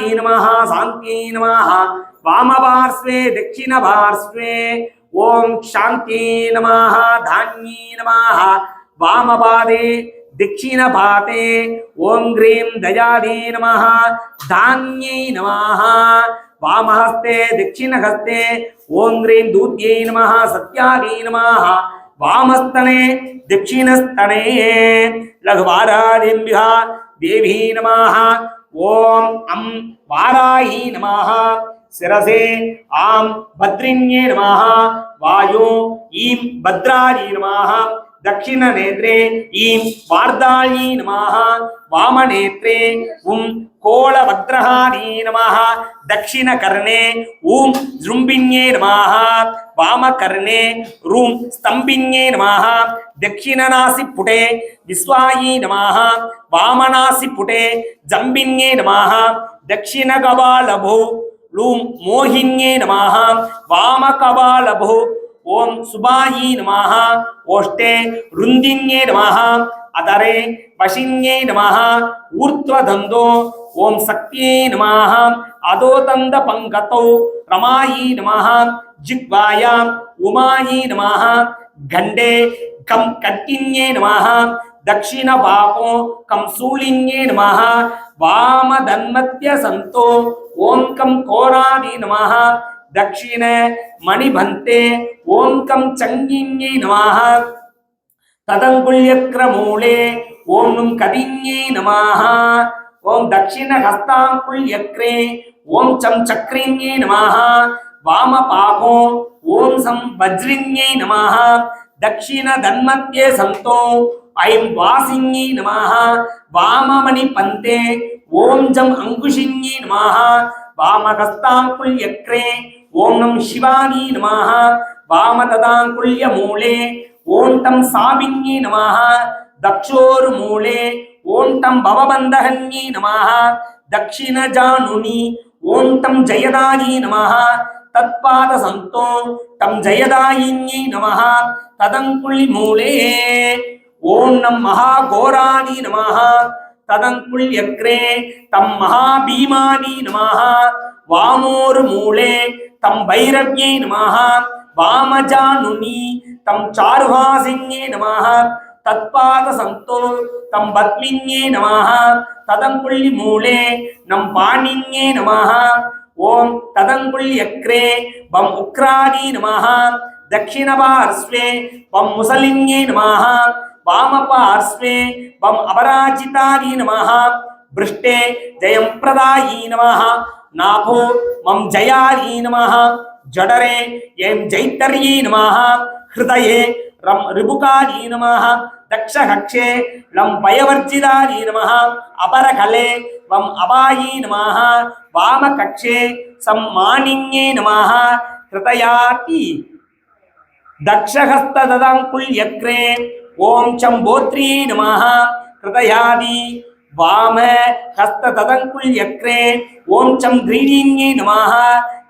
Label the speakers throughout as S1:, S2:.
S1: नमः शान्त्यै नमः। वामपार्श्वे, दक्षिणपार्श्वे, ॐ शान्त्यै नमः धान्यै नमः। वामपादे दक्षिणपाते ॐ ग्रीं दयादे नमः, धान्यै नमः। वामहस्ते, दक्षिणहस्ते, ॐ ग्रीं दूत्यै नमः सत्यादे नमः। वामस्तने देवी नमः। ஓம் அம் வாராயி நமாக. சிரசே ஆம் பத்ரிண்யே நமாக. வாயு ஈம் பத்ராயி நமாக. தட்சிணநேத்ரே ஈம் வார்தாயி நமாக வாமநேத்ரே உம் கோளவக்ரஹானீ நமாக தட்சிணகர்ணே ஊம் ஜும்பின்யே நமாக வாமகர்ணே ரூம் ஸ்தம்பின்யே நமாக தட்சிணநாசிப்புடே விஸ்வாயி நமாக வாமநாசிப்புடே ஜம்பின்யே நமாக தட்சிணகபாலபோ லூம் மோகின்யே நமாக வாமகபாலபோ ॐ सुबायै नमः। ओष्टे रुन्दिन्ये नमः। अदरे वशिन्ये नमः। ऊर्ध्वदन्तो ॐ शक्त्यै नमः। अधोदन्तपङ्कतौ रमायै नमः। जिह्वायाम् उमायै नमः। गण्डे कं कट्टिन्ये नमः। दक्षिणभागो कंसूलिन्ये नमः। वामधन्मत्यसन्तो ॐ कं कोरादि नमः। தட்சிண மணிபந்தே ஓங்கம் சங்கிங்கை நமாக ததங்குல்யக்ரமூலே ஓம் நும் கதிங்கை நமாக ஓம் தட்சிண ஹஸ்தாங்குல்யக்ரே ஓம் சம் சக்ரிங்கை நமாக வாம பாகோ ஓம் சம் வஜ்ரிங்கை நமாக தட்சிண தன்மத்தியே சந்தோ ஐம் வாசிங்கி நமாக வாமமணி பந்தே ஓம் ஜம் அங்குஷிங்கி நமாக வாமகஸ்தாங்குல் யக்ரே ஓம் நம் சிவாகி நமாக. வாமததாங்குல்ய மூலே. ஓம் தம் சாபிங்கி நமாக. தக்ஷோரு மூலே. ஓம் தம் பவபந்தகன்யி நமாக. தக்ஷிணஜானுனி ஓம் தம் ஜெயதாயி நமாக. தத்பாத சந்தோ. தம் ஜெயதாயின்யி நமஹ ததங்குள்ளி மூலே. ஓம் நம் மகா கோராணி நமஹ தம் மகா பீமானி வாமோரு மூலே. தம் பைரவியை நமாக வாமஜானுனி தம் சாருஹாசிங்கே நமாக தத்பாத சந்தோ தம் பத்மிங்கே நமாக ததங்குள்ளி மூலே நம் பாணிங்கே நமாக ஓம் ததங்குள்ளி அக்ரே பம் உக்ராதி நமாக దక్షిణ పార్శ్వే వం ముసలింగే నమ వామ పార్శ్వే వం అపరాజితాయి నమ పృష్టే జయం நாபோ மம் ஜயாயி நமஹ ஜடரே ஏம் ஜைத்தர்யி நமஹ ஹிருதயே ரம் ரிபுகாயி நமஹ தக்ஷகக்ஷே லம் பயவர்ஜிதாயி நமஹ அபரகலே வம் அபாயி நமஹ வாமகக்ஷே சம் மானிங்கே நமஹ ஹிருதயாதி தக்ஷஹஸ்தததாங்குல் யக்ரே ஓம் சம்போத்ரீ நமஹ ஹிருதயாதி வாம ஹஸ்த ததங்குல் யக்ரே ஓம் சம் கிரீடீன்யே நமாக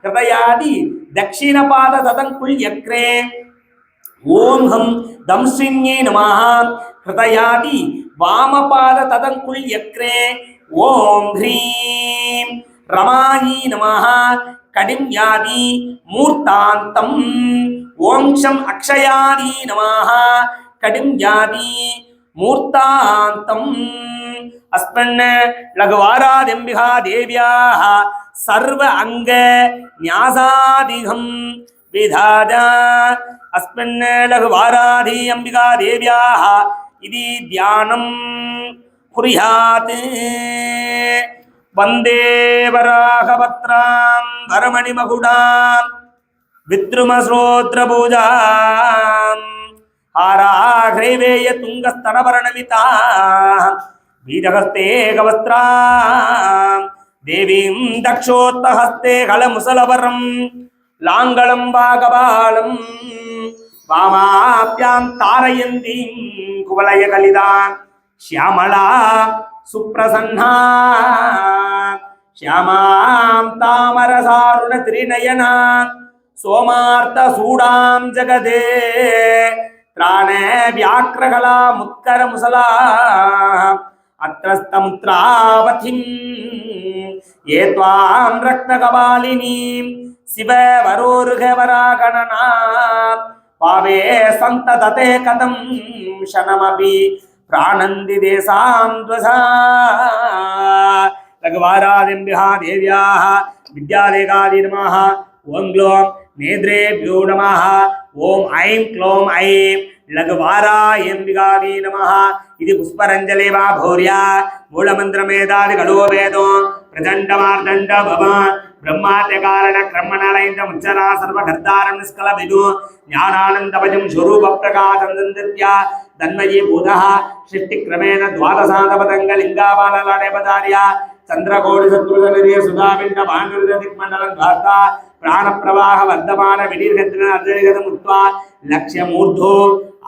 S1: கிருதயாதி தட்சிணபாத ததங்குல் யக்ரே. ஓம் ஹம் தம்ஸ்ரின்யே நமாக கிருதயாதி வாமபாத ததங்குல் யக்ரே. ஓம் ஹ்ரீம். ரமாயி நமாக கடிம் மூர்த்தாந்தம். ஓம் சம் அக்ஷயாதி நமாக கடிம் யாதி மூர்த்தாந்தம். அஸ்மன்ன லகுவாராதெம்பிகா தேவியாக சர்வ அங்க நியாசாதிகம் விதாதா. அஸ்மன்ன லகுவாராதி அம்பிகா தேவியாக இது தியானம் குறியாத் வந்தே வராகபத்ராம் வரமணிமகுடாம் வித்ருமஸ்ரோத்ர பூஜா हाराघ्रैवेय तुङ्गस्तनवर्णमिता बीजहस्ते कवस्त्रां देवीं दक्षोत्तहस्ते कलमुसलवरं लाङ्गलं वागबालं वामाप्यां तारयन्तीं कुवलयकलितां श्यामला सुप्रसन्ना श्यामां तामरसारुणत्रिनयना सोमार्तसूडां जगदे त्राण व्याघ्रकला मुत्करमुसला अत्रस्तमुत्रावथिम् ये त्वां रक्तकपालिनीं शिव वरोर्घवरागणना पावे सन्ततते कथं क्षणमपि प्राणन्ति देशां द्वसा रघुवारादिम्बिहा देव्याः विद्यादेकादि नमः ॐ ग्लों నేద్రేభ్యో నమ ఓం ఐం క్లోం ఐం లఘువారాయంబిగావీ నమ ఇది పుష్పరంజలి వా భౌర్య మూలమంత్రమేదాది గడో వేదో ప్రచండమార్దండ భవ బ్రహ్మాత్య కారణ క్రమణలైంద ముచ్చరా సర్వగర్ధారం నిష్కల విను జ్ఞానానందవజం స్వరూప ప్రకాశందత్య ధన్వయీ బుధ సృష్టిక్రమేణ ద్వాదశాంతపదంగ లింగాబాలలాడేపదార్య சந்திரகோடி சத்ருதநிரிய சுதாபிண்ட பாண்டுருத திக்மண்டலம் காத்தா பிராணப்பிரவாக வர்த்தமான விடீர்கத்தின அந்தரிகதம் உத்வா லட்சியமூர்த்தோ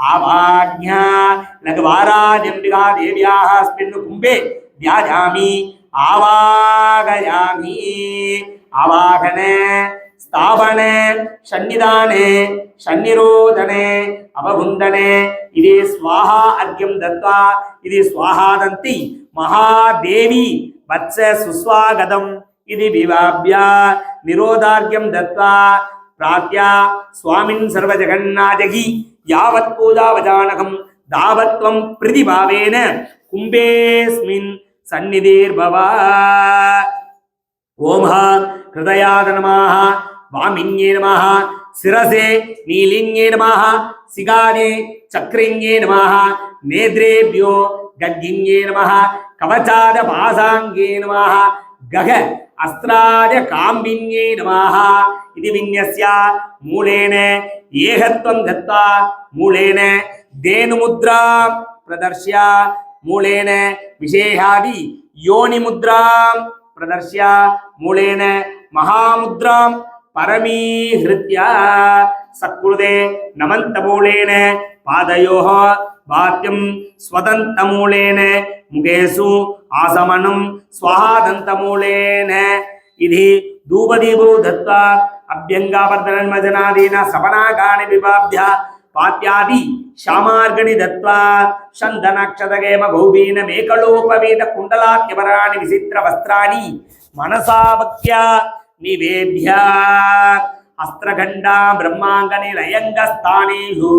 S1: ஆவாஜ்ஞா லகுவாராஜம்பிகா தேவியாக அஸ்மின் கும்பே தியாஜாமி ஆவாகயாமி ஆவாகன ஸ்தாபன சன்னிதானே சன்னிரோதனே அவகுந்தனே இதே ஸ்வாஹா அர்க்கியம் தத்வா இது ஸ்வாஹாதந்தி மகாதேவி வத்ச சுஸ்வாகதம் இது விவாபியா நிரோதார்க்கியம் தத்வா பிரார்த்தியா சுவாமின் சர்வஜகநாதகி யாவத் பூதாவஜானகம் தாவத்வம் பிரதிபாவேன கும்பேஸ்மின் சந்நிதீர்பவா ஓம் ஹா ஹிருதயாத நமாக வாமின்யே நமாக சிரசே நீலிங்கே நமாக சிகாதே சக்ரிங்கே நமாக நேத்ரேபியோ கக்கிங்கே நமாக கவச்சாத பாசாங்கே நமாக கக அஸ்திராஜ காம்பிங்கே நமாக இது விந்யஸ்யா மூலேன ஏகத்வம் தத்தா மூலேன தேனுமுத்ரா பிரதர்ஷ்யா மூலேன விசேஷாதி யோனிமுத்ராம் பிரதர்ஷ்யா மூலேன மகாமுத்ராம் பரமீஹிருத்யா சத்குருதே நமந்தமூலேன பாதையோ பாக்கியம் ஸ்வதந்தமூலேன முகேசு ஆசமனம் ஸ்வஹாதந்தமூலேன. இது தூபதீபோ தத்வா அபியங்காவர்தனன்மஜனாதீன சவனாகாணி விபாப்தியா பாத்யாதி ಶ್ಯಾಮಾರ್ಗಣಿ ದತ್ವಾ ಶಂದನಾಕ್ಷತಗೇಮ ಗೌಬೀನ ಮೇಕಲೋಪವೀತ ಕುಂಡಲಾತ್ಯವರಾಣಿ ವಿಚಿತ್ರ ವಸ್ತ್ರಾಣಿ ಮನಸಾ నివేద్య అస్త్రఖండా బ్రహ్మాంగని లయంగ స్థానేషు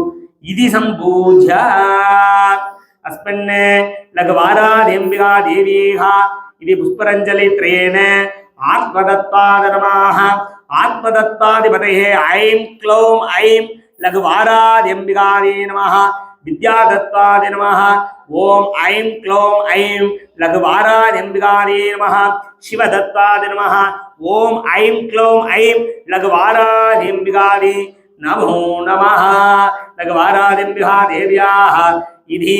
S1: ఇది సంపూజ్య అస్మిన్ లఘవారాదేంబికా దేవీహ ఇది పుష్పరంజలి త్రయేణ ఆత్మదత్వాద నమాః ఆత్మదత్తాధిపతయే ఐం క్లౌం ఐం లఘువారాద్యంబికాదే నమః విద్యాదత్వాది నమ. ఓం ఐం క్లౌం ఐం లఘువారాద్యంబికాదే నమ. శివదత్వాది నమ. ఓం ఐం క్లౌం ఐం లఘువారాద్యంబికాదే నమో నమ. లఘువారాద్యంబికా దేవ్యా ఇది